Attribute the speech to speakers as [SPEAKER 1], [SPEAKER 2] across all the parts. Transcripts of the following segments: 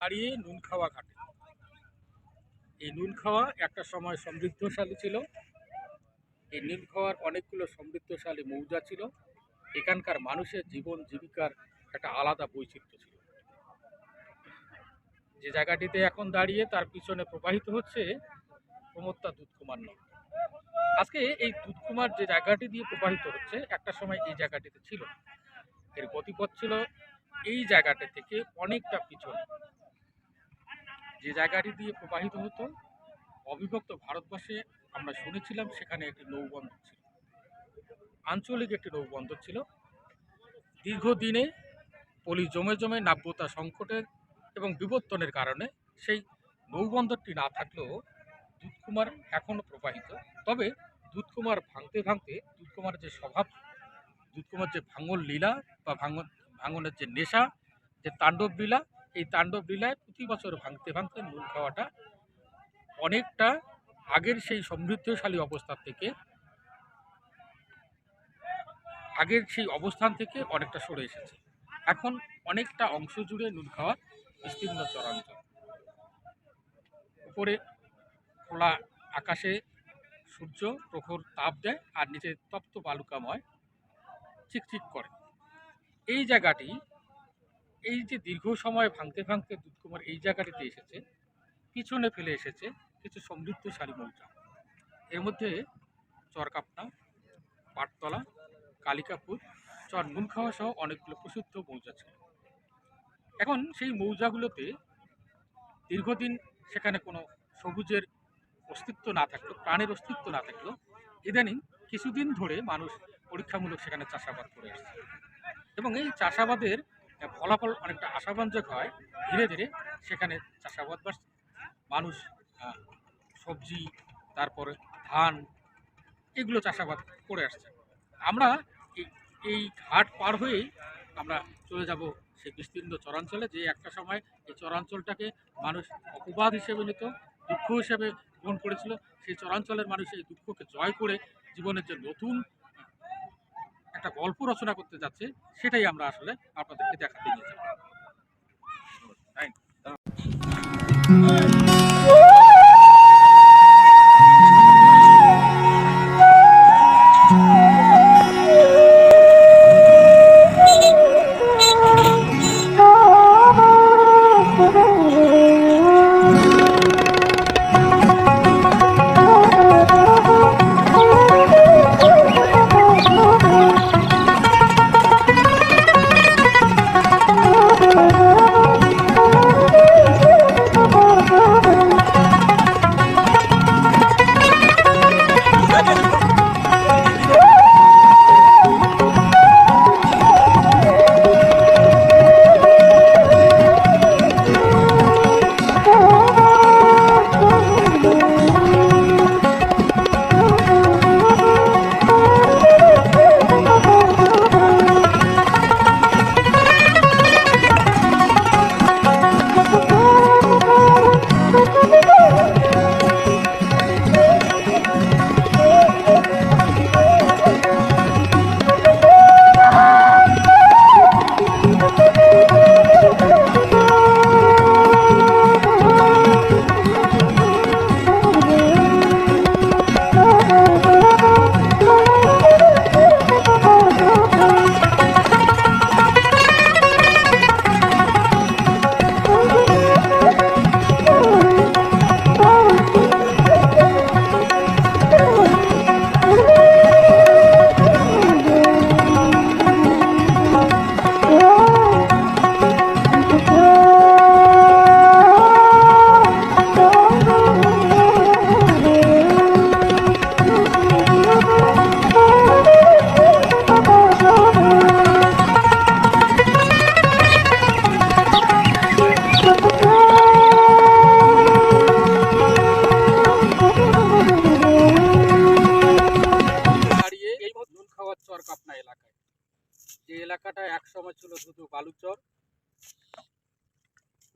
[SPEAKER 1] দাঁড়িয়ে নুন খাওয়া ঘাটে। এই নুন খাওয়া একটা সময় সমৃদ্ধশালী ছিল। এই নুন খাওয়ার অনেকগুলো সমৃদ্ধশালী মৌজা ছিল। এখানকার মানুষের জীবন, জীবিকার একটা আলাদা বৈচিত্র্য ছিল। যে জায়গাটিতে এখন দাঁড়িয়ে তার পিছনে প্রবাহিত হচ্ছে প্রমত্তা দুধকুমার নদ আজকে এই দুধকুমার যে জায়গাটি দিয়ে প্রবাহিত হচ্ছে একটা সময় এই জায়গাটিতে ছিল। এর গতিপথ ছিল এই জায়গাটা থেকে অনেকটা পিছনে। যে জায়গাটি দিয়ে প্রবাহিত হতো, অবিভক্ত ভারতবর্ষে আমরা শুনেছিলাম সেখানে একটি নৌবন্দর ছিল। আঞ্চলিক একটি নৌবন্দর ছিল। দীর্ঘদিনে পলি জমে জমে নাব্যতা সংকটের এবং বিবর্তনের কারণে সেই নৌবন্দরটি না থাকলেও দুধকুমার এখনও প্রবাহিত। তবে দুধকুমার ভাঙতে ভাঙতে দুধকুমার যে স্বভাব, দুধকুমার যে ভাঙন লীলা বা ভাঙন, ভাঙনের যে নেশা, যে তাণ্ডব লীলা এই তাণ্ডব লীলায় প্রতি বছর ভাঙতে ভাঙতে নুন খাওয়াটা অনেকটা আগের সেই সমৃদ্ধশালী অবস্থান থেকে, আগের সেই অবস্থান থেকে অনেকটা সরে এসেছে। এখন অনেকটা অংশ জুড়ে নুন খাওয়া বিস্তীর্ণ চরাঞ্চল। উপরে খোলা আকাশে সূর্য প্রখর তাপ দেয় আর নিচে তপ্ত বালুকাময় চিকচিক করে। এই জায়গাটি এই যে দীর্ঘ সময় ভাঙতে ভাঙতে দুধকুমার এই জায়গাটিতে এসেছে, পিছনে ফেলে এসেছে কিছু সমৃদ্ধশালী মৌজা এর মধ্যে চরকাপনা পাটতলা, কালিকাপুর চর নুনখাওয়া সহ অনেকগুলো প্রসিদ্ধ মৌজা ছিল। এখন সেই মৌজাগুলোতে দীর্ঘদিন সেখানে কোনো সবুজের অস্তিত্ব না থাকল প্রাণের অস্তিত্ব না থাকল ইদানিং কিছুদিন ধরে মানুষ পরীক্ষামূলক সেখানে চাষাবাদ করে আসছে। এবং এই চাষাবাদের ফলাফল অনেকটা আশাব্যঞ্জক হয়। ধীরে ধীরে সেখানে চাষাবাদ বাড়ছে। মানুষ সবজি, তারপরে ধান, এগুলো চাষাবাদ করে আসছে। আমরা এই ঘাট পার হয়েই আমরা চলে যাব সেই বিস্তীর্ণ চরাঞ্চলে, যে একটা সময় এই চরাঞ্চলটাকে মানুষ অপবাদ হিসেবে নিত, দুঃখ হিসেবে গ্রহণ করেছিল। সেই চরাঞ্চলের মানুষ এই দুঃখকে জয় করে জীবনের যে নতুন একটা গল্প রচনা করতে যাচ্ছে সেটাই আমরা আসলে আপনাদেরকে দেখাতে নিয়ে যাব বালুচর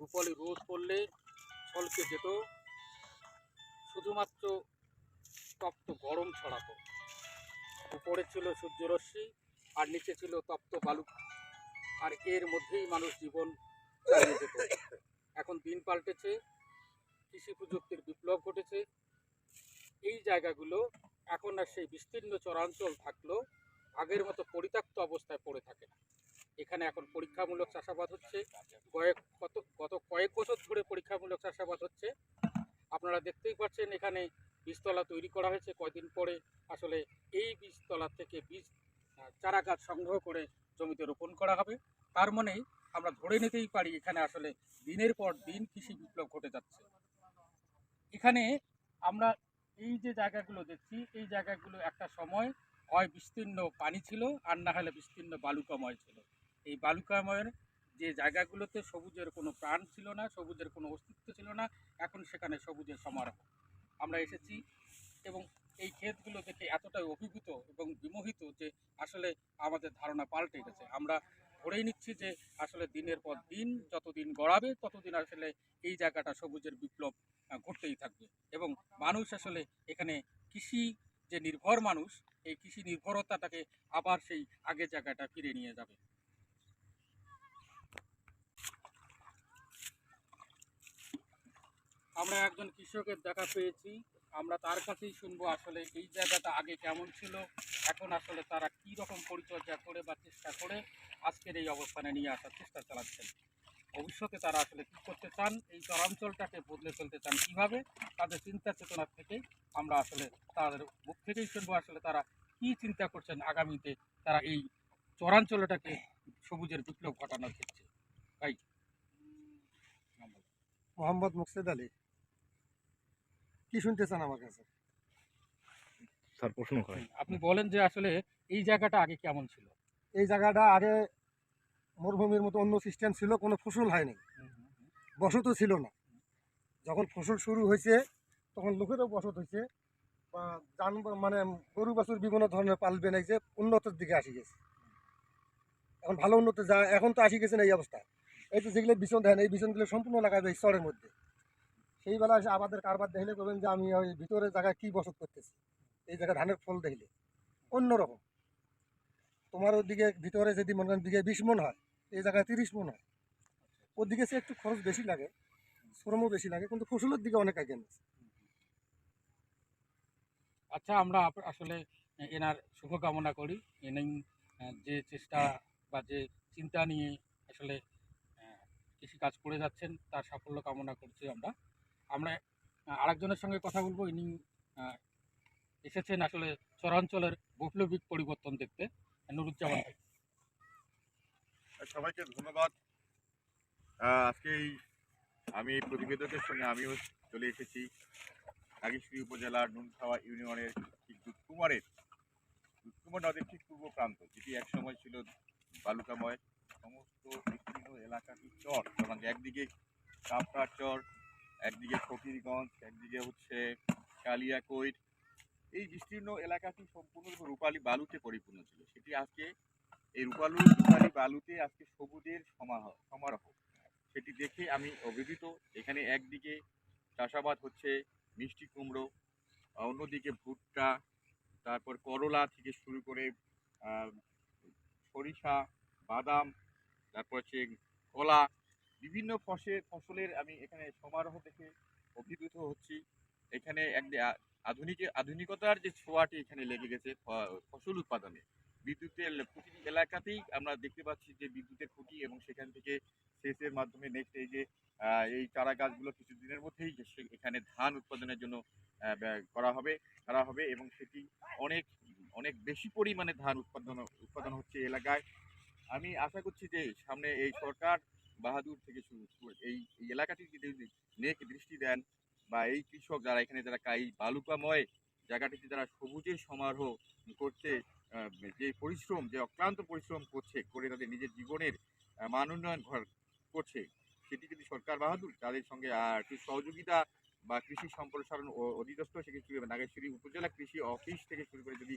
[SPEAKER 1] রূপলি রোদ পড়লে ছলকে যেত। শুধুমাত্র তপ্ত গরম ছড়াতো। উপরে ছিল সূর্যরশ্মি, আর নিচে ছিল তপ্ত বালু। আর এর মধ্যেই মানুষ জীবন চালিয়ে যেত। এখন পাল্টেছে, কৃষি প্রযুক্তির বিপ্লব ঘটেছে। এই জায়গাগুলো এখন আর সেই বিস্তীর্ণ চরাঞ্চল থাকলেও আগের মতো পরিত্যক্ত অবস্থায় পড়ে থাকে না। এখানে এখন পরীক্ষামূলক চাষাবাদ হচ্ছে। কয়েক কত, গত কয়েক বছর ধরে পরীক্ষামূলক চাষাবাদ হচ্ছে। আপনারা দেখতেই পাচ্ছেন এখানে বীজতলা তৈরি করা হয়েছে। কয়দিন পরে আসলে এই বীজতলা থেকে বীজ চারা গাছ সংগ্রহ করে জমিতে রোপণ করা হবে। তার মানে আমরা ধরে নিতেই পারি এখানে আসলে দিনের পর দিন কৃষি বিপ্লব ঘটে যাচ্ছে। এখানে আমরা এই যে জায়গাগুলো দেখছি, এই জায়গাগুলো একটা সময় হয় বিস্তীর্ণ পানি ছিল আর না হলে বিস্তীর্ণ বালুকাময় ছিল। এই বালুকাময়ের যে জায়গাগুলোতে সবুজের কোনো প্রাণ ছিল না, সবুজের কোনো অস্তিত্ব ছিল না, এখন সেখানে সবুজের সমারোহ। আমরা এসেছি এবং এই ক্ষেতগুলো দেখে এতটাই অভিভূত এবং বিমোহিত যে আসলে আমাদের ধারণা পাল্টে গেছে। আমরা ধরেই নিচ্ছি যে আসলে দিনের পর দিন যতদিন গড়াবে, ততদিন আসলে এই জায়গাটা সবুজের বিপ্লব ঘটতেই থাকবে। এবং মানুষ আসলে এখানে কৃষি যে নির্ভর মানুষ, এই কৃষি নির্ভরতাটাকে আবার সেই আগের জায়গাটা ফিরে নিয়ে যাবে। আমরা একজন কৃষকের দেখা পেয়েছি। আমরা তার কাছেই শুনব আসলে এই জায়গাটা আগে কেমন ছিল, এখন আসলে তারা কি রকম পরিচর্যা করে বা চেষ্টা করে, আজকের এই অবস্থানে নিয়ে আসার চেষ্টা চালাচ্ছেন। ভবিষ্যতে তারা আসলে কি করতে চান, এই চরাঞ্চলটাকে বদলে ফেলতে চান কীভাবে, তাদের চিন্তা চেতনার থেকে আমরা আসলে তাদের মুখ থেকেই শুনব আসলে তারা কি চিন্তা করছেন আগামীতে, তারা এই চরাঞ্চলটাকে সবুজের বিপ্লব ঘটানোর ক্ষেত্রে। তাই
[SPEAKER 2] মোহাম্মদ মুকসেদ আলী। কি শুনতে চান আমার কাছে?
[SPEAKER 3] স্যার প্রশ্ন করেন।
[SPEAKER 1] আপনি বলেন যে আসলে এই জায়গাটা আগে কেমন ছিল?
[SPEAKER 2] এই জায়গাটা আগে মরুভূমির মতো অন্য সিস্টেম ছিল কোনো ফসল হয়নি। বসতও ছিল না। যখন ফসল শুরু হয়েছে তখন লোকেরও বসত হয়েছে। বা যান মানে গরু বাছুর বিভিন্ন ধরনের পাল বেনাইছে উন্নতির দিকে আসি গেছে। এখন ভালো উন্নত যা এখন তো আসি গেছে না এই অবস্থা। এই তো যেগুলো বিছন দেন এই বিছনগুলো সম্পূর্ণ লাগাবে এই চরের মধ্যে। সেই বেলা আমাদের কারবার দেখলে করবেন যে আমি ওই ভিতরে জায়গায় কী বসত করতেছি? এই জায়গায় ধানের ফল দেখলে। অন্যরকম। তোমার ওদিকে ভিতরে যদি মনে করেন দিকে বিশ মন হয় এই জায়গায় তিরিশ মন হয়। ওদিকে সে একটু খরচ বেশি লাগে শ্রমও বেশি লাগে কিন্তু ফসলের দিকে অনেক আগে
[SPEAKER 1] আচ্ছা আমরা আসলে এনার শুভকামনা করি। আহ, যে চেষ্টা বা যে চিন্তা নিয়ে আসলে কৃষিকাজ করে যাচ্ছেন তার সাফল্য কামনা করছি আমরা। আমরা আরেকজনের সঙ্গে কথা বলব। ইনি এসেছেন আসলে চরাঞ্চলের বৈপ্লবিক পরিবর্তন দেখতে, নুরুজ্জামান
[SPEAKER 3] সবাইকে ধন্যবাদ। আজকে এই আমি এই প্রতিবেদকের সঙ্গে আমিও চলে এসেছি। নাগেশ্বরী উপজেলার নুনখাওয়া ইউনিয়নের ঠিক দুধকুমারের, দুধকুমার নদীর ঠিক পূর্ব প্রান্ত, যেটি একসময় ছিল বালুকাময়। সমস্ত বিস্তীর্ণ এলাকাটি চর, এবং একদিকে কাপড়ার চর একদিকে ফকিরগঞ্জ, একদিকে হচ্ছে কালিয়াকৈর। এই বিস্তীর্ণ এলাকাটি সম্পূর্ণরূপে রূপালী বালুতে পরিপূর্ণ ছিল। সেটি আজকে এই রূপালু, রূপালী বালুতে আজকে সবুজের সমাহ- সমারোহ। সেটি দেখে আমি অভিভূত। এখানে একদিকে চাষাবাদ হচ্ছে, মিষ্টি কুমড়ো অন্যদিকে ভুট্টা, তারপর করলা থেকে শুরু করে সরিষা, বাদাম, তারপর হচ্ছে কলা বিভিন্ন ফসলের ফসলের আমি এখানে সমারোহ দেখে অভিভূত হচ্ছি। এখানে এক আধুনিক, আধুনিকতার যে ছোঁয়াটি এখানে লেগে গেছে ফসল উৎপাদনে। বিদ্যুতের প্রতিটি এলাকাতেই আমরা দেখতে পাচ্ছি যে বিদ্যুতের খুঁটি এবং সেখান থেকে সেচের মাধ্যমে নেক্সট এই যে এই চারা গাছগুলো কিছুদিনের মধ্যেই এখানে ধান উৎপাদনের জন্য করা হবে করা হবে এবং সেটি অনেক অনেক বেশি পরিমাণে ধান উৎপাদন উৎপাদন হচ্ছে এলাকায়। আমি আশা করছি যে সামনে এই সরকার বাহাদুর থেকে শুরু এই এলাকাটির যদি নেক দৃষ্টি দেন বা এই কৃষক যারা এখানে যারা এই বালুকাময় জায়গাটিতে যারা সবুজের সমারোহ করতে যে পরিশ্রম যে অক্লান্ত পরিশ্রম করছে করে তাদের নিজের জীবনের মান উন্নয়ন করছে সেটি যদি সরকার বাহাদুর তাদের সঙ্গে আহ, একটু সহযোগিতা বা কৃষি সম্প্রসারণ অধিদপ্তর করে নাগেশ্বরী উপজেলা কৃষি অফিস থেকে শুরু করে যদি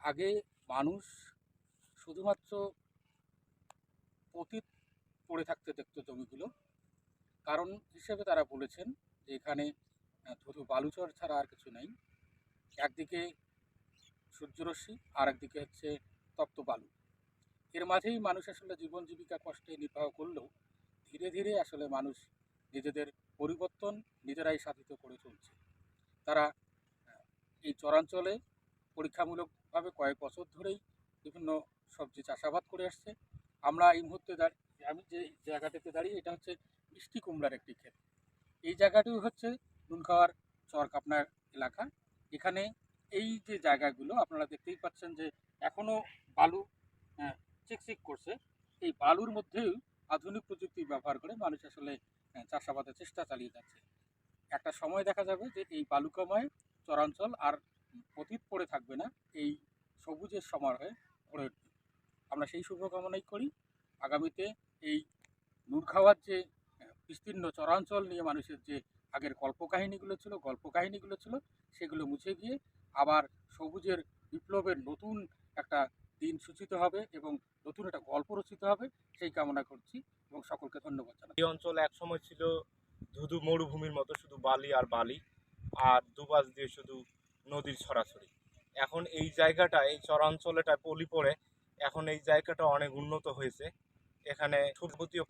[SPEAKER 1] আগে মানুষ শুধুমাত্র পতিত পড়ে থাকতে দেখতো জমিগুলো। কারণ হিসেবে তারা বলেছেন যে এখানে শুধু বালুচর ছাড়া আর কিছু নেই। একদিকে সূর্যরশ্মি আর একদিকে হচ্ছে তপ্ত বালু। এর মাঝেই মানুষ আসলে জীবন জীবিকা কষ্টে নির্বাহ করলেও ধীরে ধীরে আসলে মানুষ নিজেদের পরিবর্তন নিজেরাই সাধিত করে চলছে। তারা এই চরাঞ্চলে পরীক্ষামূলকভাবে কয়েক বছর ধরেই বিভিন্ন সবজি চাষাবাদ করে আসছে। আমরা এই মুহূর্তে আমি যে জায়গাটাতে দাঁড়িয়ে এটা হচ্ছে মিষ্টি কুমড়ার একটি ক্ষেত। এই জায়গাটি হচ্ছে নুনখাওয়ার চর কাপনার এলাকা। এখানে এই যে জায়গাগুলো আপনারা দেখতেই পাচ্ছেন যে এখনও বালু চিকচিক করছে। এই বালুর মধ্যেও আধুনিক প্রযুক্তি ব্যবহার করে মানুষ আসলে আহ, চাষাবাদের চেষ্টা চালিয়ে যাচ্ছে। একটা সময় দেখা যাবে যে এই বালুকাময় চরাঞ্চল আর অতীত পড়ে থাকবে না, এই সবুজের সমারোহে ভরে উঠবে। আমরা সেই শুভকামনাই করি। আগামীতে এই নূরখাওয়ার যে বিস্তীর্ণ চরাঞ্চল নিয়ে মানুষের যে আগের কল্পকাহিনীগুলো ছিল গল্প কাহিনীগুলো ছিল, সেগুলো মুছে গিয়ে আবার সবুজের বিপ্লবের নতুন একটা দিন সূচিত হবে এবং নতুন একটা গল্প রচিত হবে, সেই কামনা করছি এবং সকলকে ধন্যবাদ জানাই
[SPEAKER 4] এই অঞ্চল এক সময় ছিল ধুধু মরুভূমির মতো, শুধু বালি আর বালি, আর দুপাশ দিয়ে শুধু নদীর ছড়াছড়ি এখন এই জায়গাটা, এই চরাঞ্চলেটা পলি পড়ে, এখন এই জায়গাটা অনেক উন্নত হয়েছে। এখানে সূর্যবতীয়